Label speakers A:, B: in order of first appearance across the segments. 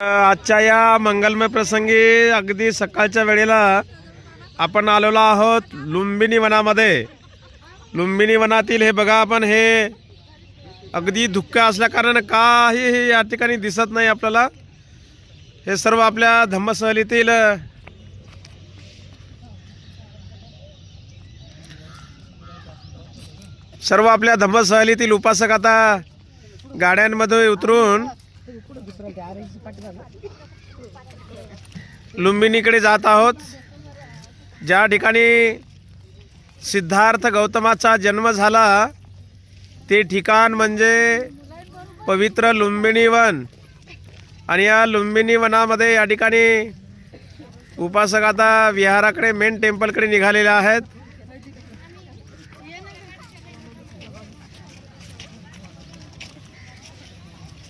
A: आजच्या या मंगलमय प्रसंगी अगदी सकाळच्या वेळेला आपण आलेलो आहोत लुंबिनी वनामध्ये. लुंबिनी वनातील हे बघा आपण हे अगदी धुक्क असल्याकारण काही काहीही या ठिकाणी दिसत नाही आपल्याला. हे सर्व आपल्या धम्मसहलीतील सर्व आपल्या धम्मसहलीतील उपासक आता गाड्यांमध्ये उतरून लुंबिनीकडे जात आहोत. ज्या ठिकाणी सिद्धार्थ गौतमाचा जन्म झाला ते ठिकाण म्हणजे पवित्र लुंबिनी वन. आणि या लुंबिनी वनामध्ये या ठिकाणी उपासक आता विहाराकडे मेन टेम्पलकडे निघालेले आहेत.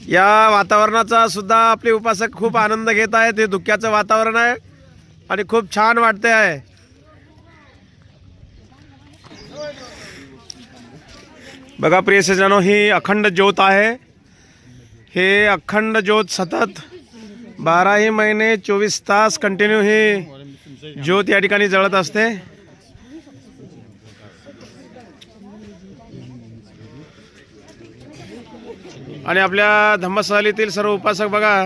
A: या वातावरणाचा सुद्धा आपले उपासक खूप आनंद घेत आहेत. हे धुक्याचं वातावरण आहे आणि खूप छान वाटते आहे. बघा प्रिय सजनो ही अखंड ज्योत आहे. हे अखंड ज्योत सतत बाराही महिने चोवीस तास कंटिन्यू ही ज्योत या ठिकाणी जळत असते. आपल्या धम्मसहलीतील सर्व उपासक बघा.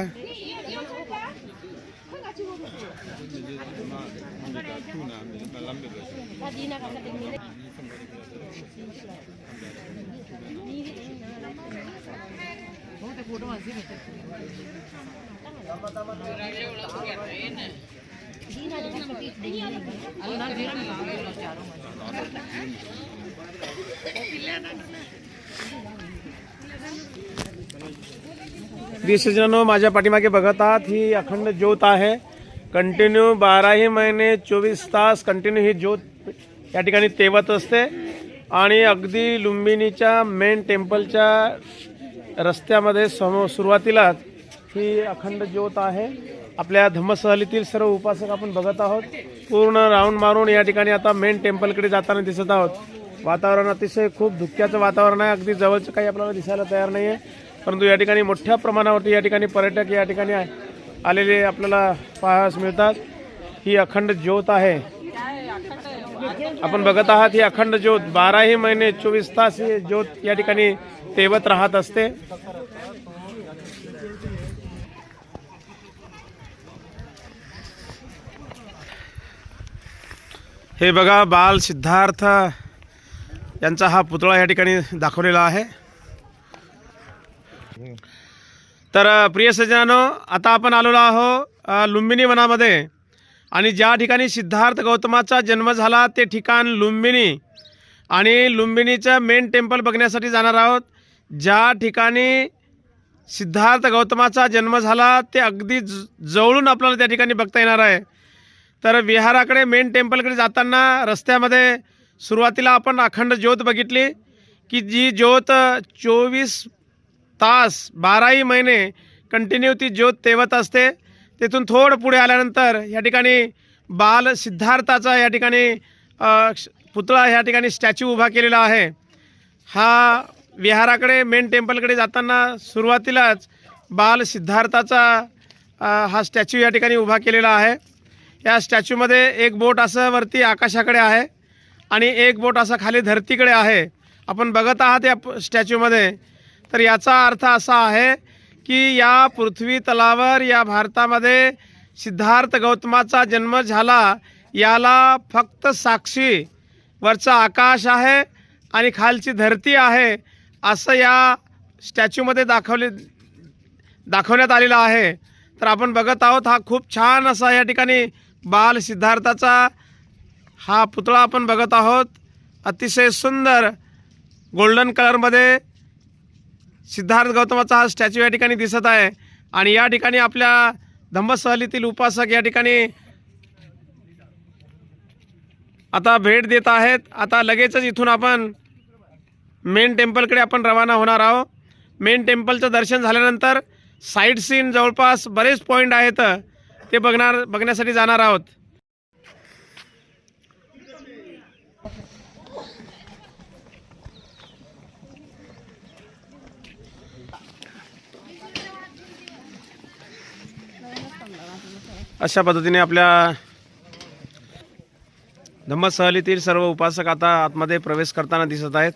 A: दिसजनो माझ्या पाठीमागे बघत आहात ही अखंड ज्योत आहे. कंटिन्यू बाराही महिने चोवीस तास कंटिन्यू ही ज्योत या ठिकाणी तेवत असते. आणि अगदी लुंबिनीच्या मेन टेम्पलच्या रस्त्यामध्ये सम सुरुवातीलाच ही अखंड ज्योत आहे. आपल्या धम्मसहलीतील सर्व उपासक आपण बघत आहोत. पूर्ण राऊंड मारून या ठिकाणी आता मेन टेम्पलकडे जाताना दिसत आहोत. वातावरण अतिशय खूप धुक्याचं वातावरण आहे. अगदी जवळचं काही आपल्याला दिसायला तयार नाही आहे परंतु या ठिकाणी मोठ्या प्रमाणावरती या ठिकाणी पर्यटक या ठिकाणी आलेले आपल्याला पाहायस मिळतात. ही अखंड ज्योत आहे. आपण बघत आहात ही अखंड ज्योत बाराही महिने चोवीस तास ही ज्योत या ठिकाणी तेवत राहत असते. हे बघा बाल सिद्धार्थ यांचा हा पुतळा या ठिकाणी दाखवलेला आहे. तर प्रिय सज्जनानो आता आपण आलेलो आहो लुंबिनी वनामध्ये. आणि ज्या ठिकाणी सिद्धार्थ गौतमाचा जन्म झाला ते ठिकाण लुंबिनी आणि लुंबिनीचं मेन टेम्पल बघण्यासाठी जाणार आहोत. ज्या ठिकाणी सिद्धार्थ गौतमाचा जन्म झाला ते अगदी ज जवळून आपल्याला त्या ठिकाणी बघता येणार आहे. तर विहाराकडे मेन टेम्पलकडे जाताना रस्त्यामध्ये सुरुवातीला आपण अखंड ज्योत बघितली की जी ज्योत चोवीस तास बाराही महिने कंटिन्यू ती ज्योत तेवत असते. तिथून थोडं पुढे आल्यानंतर या ठिकाणी बाल सिद्धार्थाचा या ठिकाणी श- पुतळा या ठिकाणी स्टॅच्यू उभा केलेला आहे. हा विहाराकडे मेन टेम्पलकडे जाताना सुरुवातीलाच बाल सिद्धार्थाचा हा स्टॅच्यू या ठिकाणी उभा केलेला आहे. या स्टॅच्यूमध्ये एक बोट असं वरती आकाशाकडे आहे आणि एक बोट असं खाली धरतीकडे आहे. आपण बघत आहात या स्टॅच्यूमध्ये तर याचा अर्थ असा आहे की या पृथ्वी तलावर या भारतामध्ये सिद्धार्थ गौतमाचा जन्म झाला याला फक्त साक्षी वरचं आकाश आहे आणि खालची धरती आहे असं या स्टॅच्यूमध्ये दाखवले दाखवण्यात आलेलं आहे. तर आपण बघत आहोत हा खूप छान असा या ठिकाणी बाल सिद्धार्थाचा हा पुतळा आपण बघत आहोत. अतिशय सुंदर गोल्डन कलरमध्ये सिद्धार्थ गौतमाचा हा स्टॅच्यू या ठिकाणी दिसत आहे. आणि या ठिकाणी आपल्या धम्मसहलीतील उपासक या ठिकाणी आता भेट देत आहेत. आता लगेचच इथून आपण मेन टेम्पलकडे आपण रवाना होणार आहोत. मेन टेम्पलचं दर्शन झाल्यानंतर साईट सीन जवळपास बरेच पॉईंट आहेत. ते बघणार बघण्यासाठी जाणार आहोत. अशा पद्धतीने आपल्या धम्म सहलीतील सर्व उपासक आता आतमध्ये प्रवेश करताना दिसत आहेत.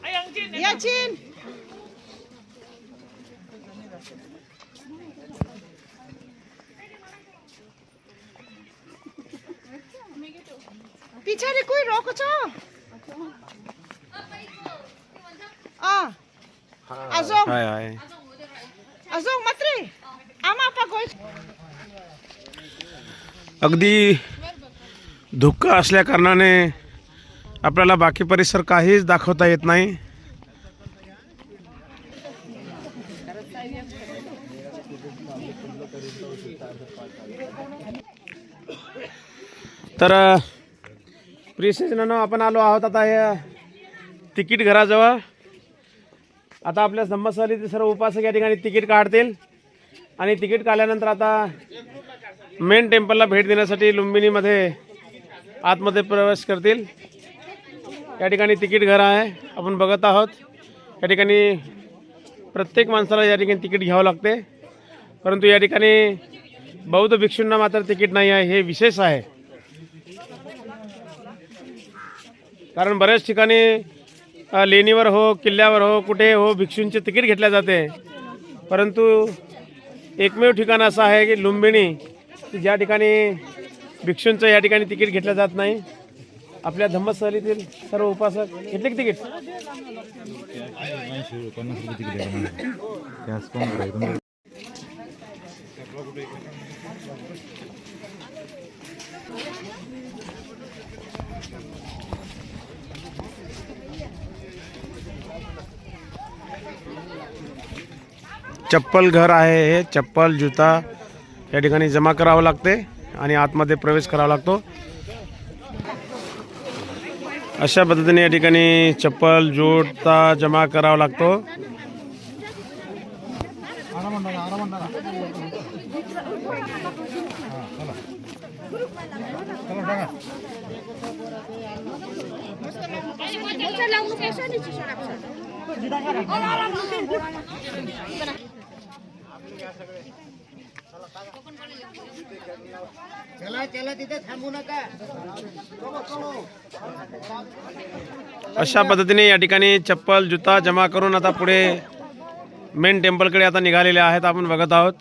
B: Muốn sao? Cô này mỗi chín nó muốn cho đi giật là cái cái cái ta trong yang chín apa ang kus? Mungkin mau pergi.
C: Ito, ito, ito. Ay. Ay, ang chin.
B: Ya chin. पछाडि कोही रहेको छ अँ आजोङ
A: हाय हाय
B: आजोङ मात्रै आमा आपा गए
A: अगदी धुक्क असल्या कारणाने आपल्याला बाकी परिसर काहीच दाखवता येत नाही. तर प्रिसेजनानं आपण आलो आहोत आता या तिकीट घराजवळ. आता आपल्या संमत सर्व उपासक या ठिकाणी तिकीट काढतील. आणि तिकीट काढल्यानंतर आता मेन टेम्पलला भेट देण्यासाठी लुंबिनीमध्ये आतमध्ये प्रवेश करतील. या ठिकाणी तिकीट घर आहे. आपण बघत आहोत. या ठिकाणी प्रत्येक माणसाला या ठिकाणी तिकीट घ्यावं लागते. परंतु या ठिकाणी बौद्ध भिक्षूंना मात्र तिकीट नाही आहे हे विशेष आहे. कारण बऱ्याच ठिकाणी लेणीवर हो किल्ल्यावर हो कुठे हो भिक्षूंचे तिकीट घेतल्या जाते. परंतु एकमेव ठिकाण असं आहे की लुंबिणी की ज्या ठिकाणी भिक्षूंचं या ठिकाणी तिकीट घेतलं जात नाही. आपल्या धम्मस्थलीतील सर्व उपासक घेतले की तिकीट? चप्पल घर आहे हे. चप्पल जुता या ठिकाणी जमा करावं लागते आणि आतमध्ये प्रवेश करावा लागतो. अशा पद्धतीने या ठिकाणी चप्पल जोडता जमा करावा लागतो. अशा पद्धतीने या ठिकाणी चप्पल जुता जमा करून आता पुढे मेन टेम्पलकडे आता निघालेले आहेत आपण बघत आहोत.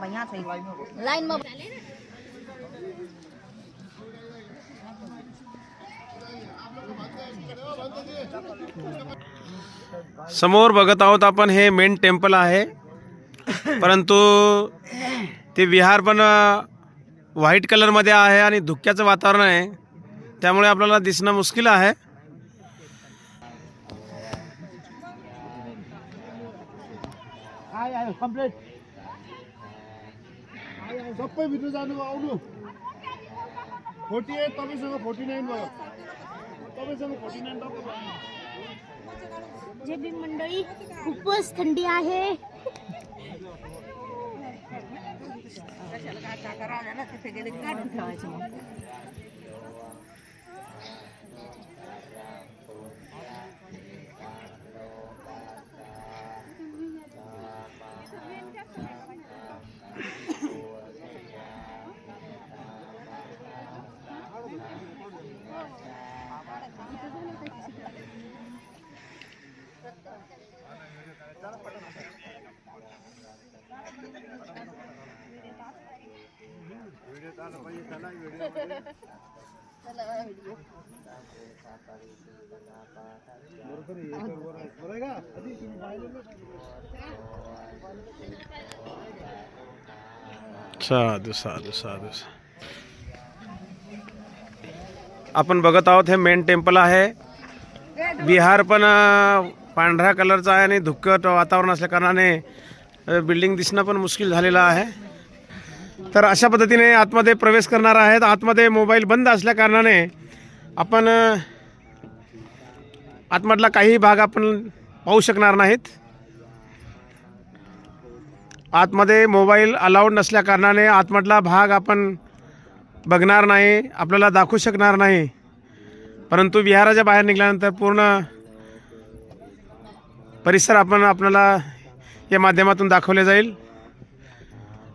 D: लाइनमा
A: समोर बघत आहोत आपण हे मेन टेम्पल आहे. परंतु ते विहार पण व्हाईट कलरमध्ये आहे आणि धुक्याचं वातावरण आहे. त्यामुळे आपल्याला दिसणं मुश्किल आहे.
E: सबै भित्र जानु आउनु। फोर्टी एट तपाईँसँग फोर्टी नाइन भयो। तपाईँसँग फोर्टी नाइन टक्क भयो।
D: जे बी मंडळी खूपच थंडी आहे
A: साधू साधू साधू। आपण बघत आहोत हे मेन टेम्पल आहे. विहार पण पांढऱ्या कलरचा आहे आणि धुक्कट वातावरण असल्या कारणाने बिल्डिंग दिसणं पण मुश्किल झालेलं आहे. तर अशा पद्धतीने आतमध्ये प्रवेश करणार आहेत. आतमध्ये मोबाईल बंद असल्या कारणाने आपण आतमधला काही भाग आपण पाहू शकणार नाहीत. आतमध्ये मोबाईल अलाउड नसल्या कारणाने आतमधला भाग आपण बघणार नाही आपल्याला दाखवू शकणार नाही. परंतु विहाराच्या बाहेर निघाल्यानंतर पूर्ण परिसर आपण आपल्याला या माध्यमातून दाखवले जाईल.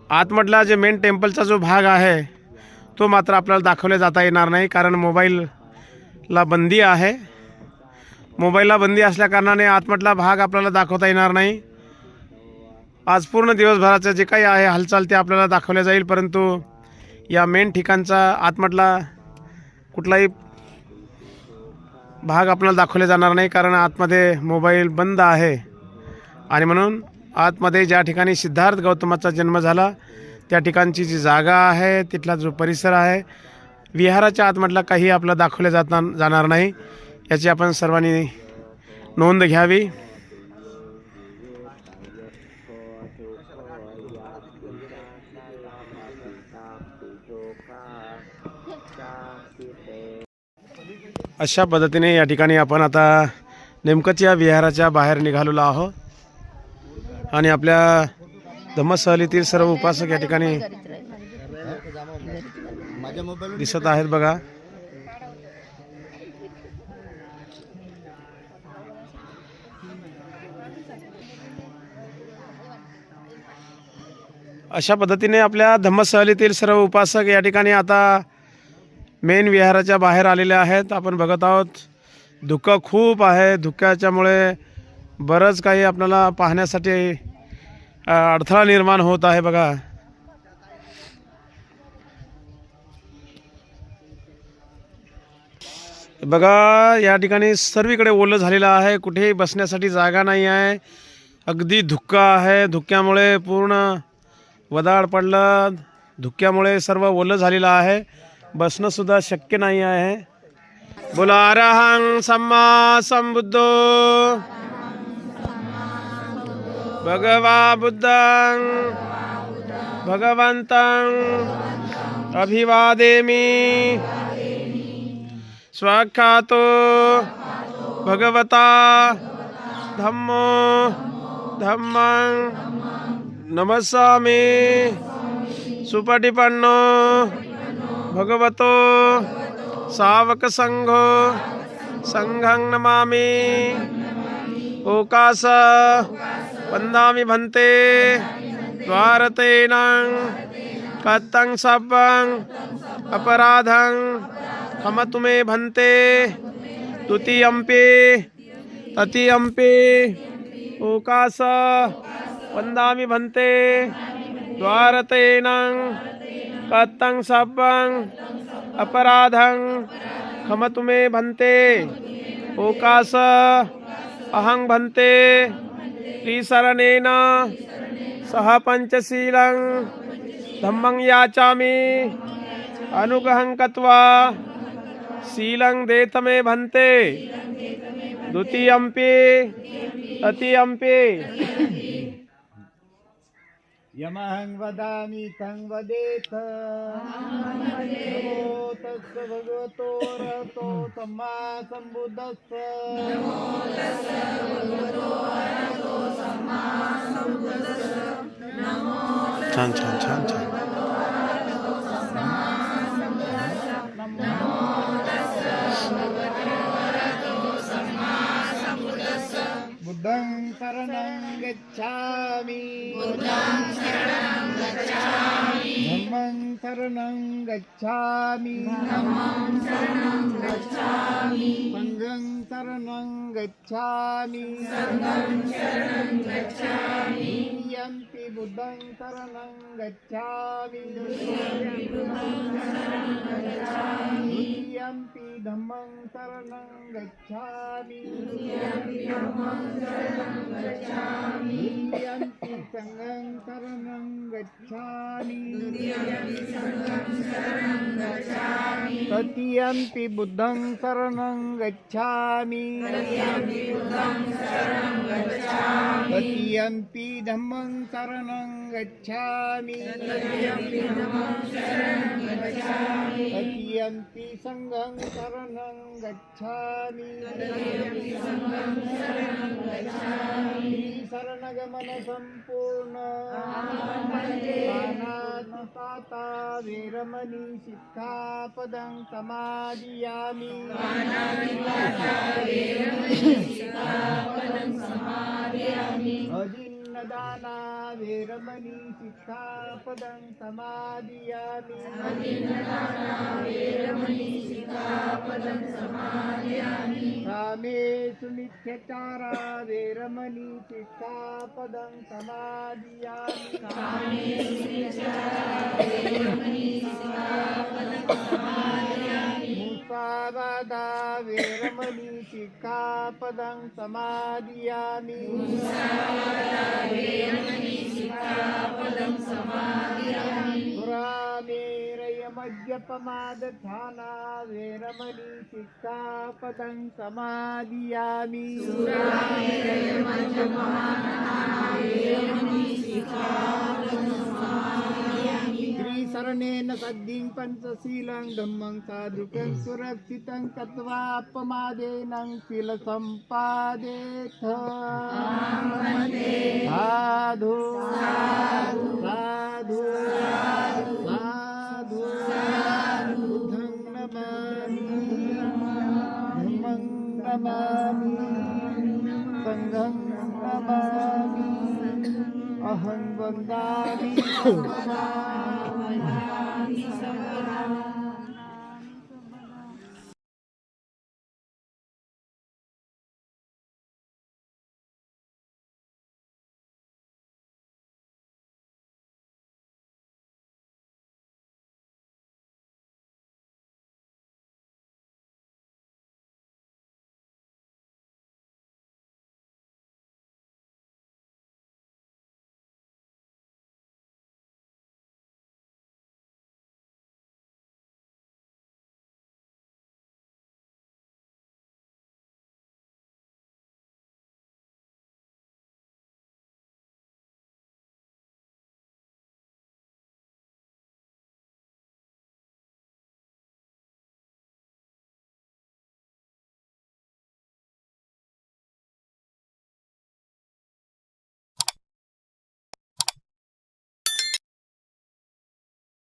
A: आतमधला जे मेन टेम्पलचा जो भाग आहे तो मात्र आपल्याला दाखवले जाता येणार नाही कारण मोबाईलला बंदी आहे. मोबाईलला बंदी असल्याकारणाने आतमधला भाग आपल्याला दाखवता येणार नाही. आज पूर्ण दिवसभराचं जे काही आहे हालचाल ते आपल्याला दाखवले जाईल परंतु या मेन ठिकाणचा आतमधला कुठलाही भाग आपल्याला दाखवले जाणार नाही कारण आतमध्ये मोबाईल बंद आहे. आणि म्हणून आतमध्ये ज्या ठिकाणी सिद्धार्थ गौतमाचा जन्म झाला त्या ठिकाणची जी जागा आहे तिथला जो परिसर आहे विहाराच्या आतमधला काही आपला दाखवल्या जाता जाणार नाही. याची आपण सर्वांनी नोंद घ्यावी. अशा पद्धतीने या ठिकाणी आपण आता नेमकंच या विहाराच्या बाहेर निघालेलो आहोत. आणि आपल्या धम्मसहलीतील सर्व उपासक या ठिकाणी दिसत आहेत बघा. अशा पद्धतीने आपल्या धम्मसहलीतील सर्व उपासक या ठिकाणी आता मेन विहाराच्या बाहेर आलेले आहेत. आपण बघत आहोत धुकं खूप आहे. धुक्याच्यामुळे बरंच काही आपल्याला पाहण्यासाठी अडथळा निर्माण होत आहे बघा. बघा या ठिकाणी सर्वीकडे ओलं झालेलं आहे. कुठेही बसण्यासाठी जागा नाही आहे. अगदी धुक्का आहे. धुक्यामुळे पूर्ण वदाळ पडलं. धुक्यामुळे सर्व ओलं झालेलं आहे. बसणंसुद्धा शक्य नाही आहे. बोला अरहं सम्मा संबुद्धो. भगवा बुद्धं भगवन्तं अभिवादेमि। स्वाख्यातो भगवता धम्मो धम्मं। नमस्सामि। सुपटिपन्नो भगवतो सावकसङ्घो सङ्घं नमामि। ओकास वन्दामि भन्ते। द्वारतेन कत्तं सब्बं अपराधं खमतु मे भन्ते। द्वितीयम्पि तृतीयम्पि ओकास वन्दामि भन्ते। द्वारतेनं कत्तं सब्बं अपराधं खमतु मे भन्ते। ओकास अहं भन्ते। त्रिशरणेन सह पञ्चशीलं धम्मं याचामि। अनुग्रहं कत्वा शीलं देत मे भन्ते द्वितीयम्पि तृतीयम्पि
C: यमहं वदामि तं वदेत। नमो तस्य भगवतो रतो सम्मा
A: छान छान छान छान।
C: बुद्धं शरणं गच्छामि धम्मं शरणं गच्छामि सङ्घं शरणं गच्छामि द्वितीयम्पि बुद्धं शरणं गच्छामि द्वितीयम्पि धम्मं शरणं गच्छामि। द्वितीयम्पि सङ्गं शरणं गच्छामि। तृतीयम्पि बुद्धं शरणं गच्छामि। तदीयम्पि धम्मं शरणं गच्छामि। तदीयम्पि सङ्गं शरणं गच्छामि। शरणगमन सम्पूर्ण पाता वीरमणि शिक्षापदं समादियामि। अजिन्नदाना वीरमणि शिक्षापदं समादियामि। रामेषु मिथ्यचारा वीरमणि शिक्षापदं समादियामि मुसावादा वीरमणि शिक्षापदं समादियामि. पुरामेरयमद्यपमादधाना शिक्षापदं समादियामि. श्रीशरणेन सद्धिं पञ्चशीलं धम्मं साधुकं सुरक्षितं कत्वा अपमादेनं शीलसम्पादेथ साधु साधु साधु बुद्धं नमामि धम्मं नमामि सङ्घं अहं वन्दामि